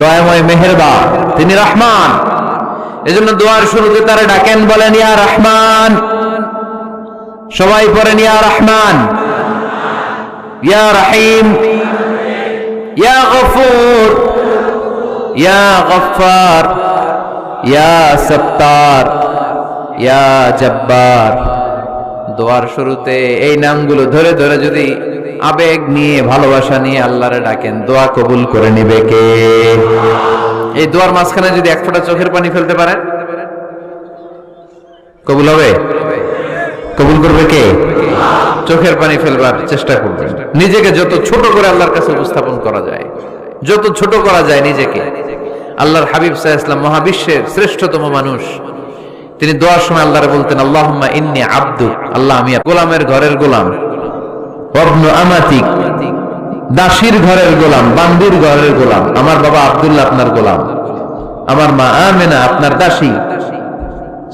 দয়াময় মেহেরবান, তিনি রহমান। এজন্য দোয়ার শুরুতে তারা ডাকেন, বলেন, ইয়া রহমান। সবাই পড়েন, ইয়া রহমান। ইয়া রহিম। ইয়া গফুর। ইয়া গফফার। ইয়া সত্তার। ইয়া জব্বার। দোয়ার শুরুতে এই নামগুলো ধরে ধরে যদি আবেগ নিয়ে, ভালোবাসা নিয়ে আল্লাহরে ডাকেন, দোয়া কবুল করে নিবে কে? এই দোয়ার মাঝখানে যদি এক ফোঁটা চোখের পানি ফেলতে পারেন কবুল হবে? কবুল করবে কে? চোখের পানি ফেলবার চেষ্টা করবেন। নিজেকে যত ছোট করে আল্লাহর কাছে উপস্থাপন করা যায়, যত ছোট করা যায় নিজেকে। আল্লাহর হাবিব সাহা ইসলাম মহাবিশ্বের শ্রেষ্ঠতম মানুষ। তিনি দোয়ার সময় আল্লাহরে বলতেন, আল্লাহুম্মা ইন্নি আব্দু আল্লাহ আমি গোলামের ঘরের গোলাম। দাসীর ঘরের গোলাম, বান্দির ঘরের গোলাম, আমার বাবা আব্দুল্লাহ আপনার গোলাম, আমার মা আমেনা আপনার দাসী।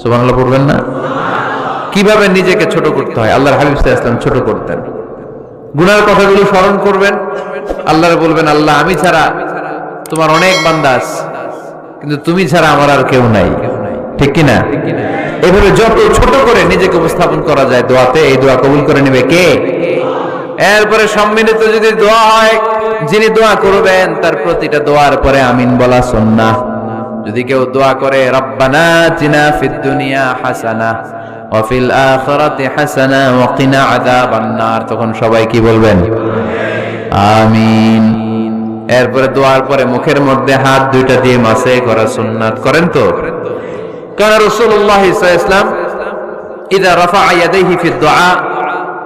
সুবহানাল্লাহ পড়বেন না? কীভাবে নিজেকে ছোট করতে হয়? আল্লাহর হাবিব সাল্লাল্লাহু ছোট করতেন। গুনার কথাগুলো স্মরণ করবেন। আল্লাহরে বলবেন, আল্লাহ, আমি ছাড়া তোমার অনেক বান্দাস কিন্তু তুমি ছাড়া আমার আর কেউ নাই। ঠিক কি না? এভাবে যত ছোট করে নিজেকে উপস্থাপন করা যায় দোয়াতে, এই দোয়া কবুল করে নেবে কে? এরপরে সম্মিলিত যদি দোয়া হয়, যিনি দোয়া করবেন, তার প্রতিটা দোয়ার পরে আমিন বলা সুন্নাহ। যদি কেউ দোয়া করে, রব্বানা তিনা ফিদ দুনিয়া হাসানা, ওয়া ফিল আখিরাতি হাসানা, ওয়া কিনা আযাবান নার তখন সবাই কি বলবেন? আমিন। এরপরে দোয়ার পরে মুখের মধ্যে হাত দুইটা দিয়ে মাসে করা সুন্নাত করেন তো? কারণ রাসূলুল্লাহ সাল্লাল্লাহু আলাইহি ওয়াসাল্লাম, ইদা রাফা ইয়াদাইহি ফি দুআ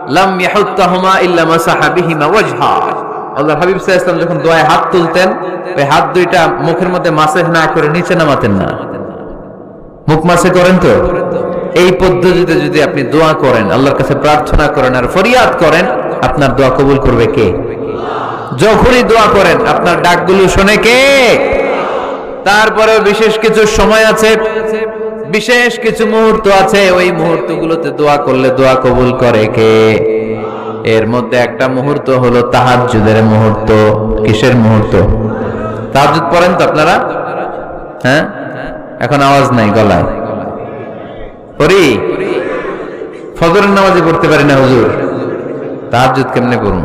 লাম ইয়াহুত্তাহুমা ইল্লা মাসাহা বিহিমা ওয়াজহা। আল্লাহ হাবিব সাল্লাল্লাহু যখন দোয়ায় হাত তুলতেন, ওই হাত দুইটা মুখের মধ্যে মাসেহ না করে নিচে নামাতেন না। মুখ মাসে করেন তো? এই পদ্ধতিতে যদি আপনি দোয়া করেন, আল্লাহর কাছে প্রার্থনা করেন আর ফরিয়াদ করেন, আপনার দোয়া কবুল করবে কে? যখনই দোয়া করেন, আপনার ডাকগুলো শোনে কে? তারপরে বিশেষ কিছু সময় আছে? বিশেষ কিছু মুহূর্ত আছে, ওই মুহূর্তগুলোতে দোয়া করলে দোয়া কবুল করে কে? এর মধ্যে একটা মুহূর্ত হলো তাহাজ্জুদের মুহূর্ত। কিসের মুহূর্ত? তাহাজ্জুদ পড়েন তো আপনারা? হ্যাঁ? এখন আওয়াজ নাই গলায়। পড়ি? ফজরের নামাজে পড়তে পারি না হুজুর। তাহাজ্জুদ কেমনে করব?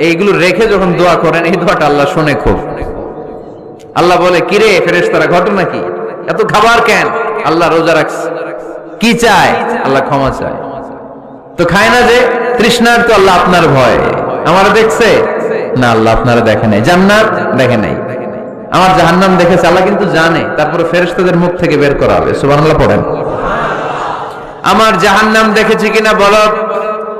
এইগুলো রেখে যখন দোয়া করেন, এই দোয়াটা আল্লাহ শুনে খুব। আল্লাহ বলে, কিরে ফেরেস তারা ঘটনা কি? এত খাবার কেন? আল্লাহ রোজা রাখছে। কি চায়? আল্লাহ ক্ষমা চায়। তো খায় না যে, তৃষ্ণার তো আল্লাহ আপনার ভয়। আমার দেখছে? না, আল্লাহ আপনারা দেখে নাই। জান্নাত দেখে নাই। আমার জাহান্নাম দেখেছে, আল্লাহ কিন্তু জানে। তারপরে ফেরেশতাদের মুখ থেকে বের করা হবে। সুবহানাল্লাহ, পড়েন। আমার জাহান্নাম দেখেছি কিনা বলো?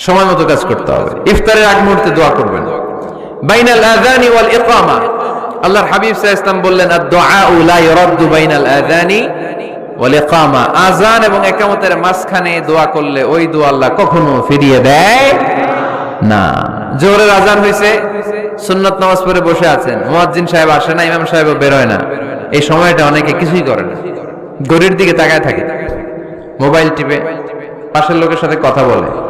সময় মতো কাজ করতে হবে। ইফতারের আগ মুহূর্তে দোয়া করবেন। বাইনাল আযানি ওয়াল ইকামা। আল্লাহর হাবিব সাল্লাল্লাহু বললেন আদ-দুআ লা ইরাদ্দু বাইনাল আযানি ওয়াল ইকামা। আযান এবং ইকামতের মাঝখানে দোয়া করলে ওই দোয়া আল্লাহ কখনো ফিরিয়ে দেয় না। জোহরের আজান হয়েছে সুন্নত নামাজ পড়ে বসে আছেন। মুয়াজ্জিন সাহেব আসে না, ইমাম সাহেব বের হয় না। এই সময়টা অনেকে কিছুই করে না। গড়ির দিকে তাকায় থাকে। মোবাইল টিপে, পাশের লোকের সাথে কথা বলে।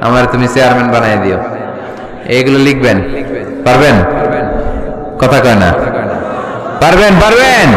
আমার তুমি চেয়ারম্যান বানাই দিও। এইগুলো লিখবেন? পারবেন? কথা কয় না। পারবেন পারবেন।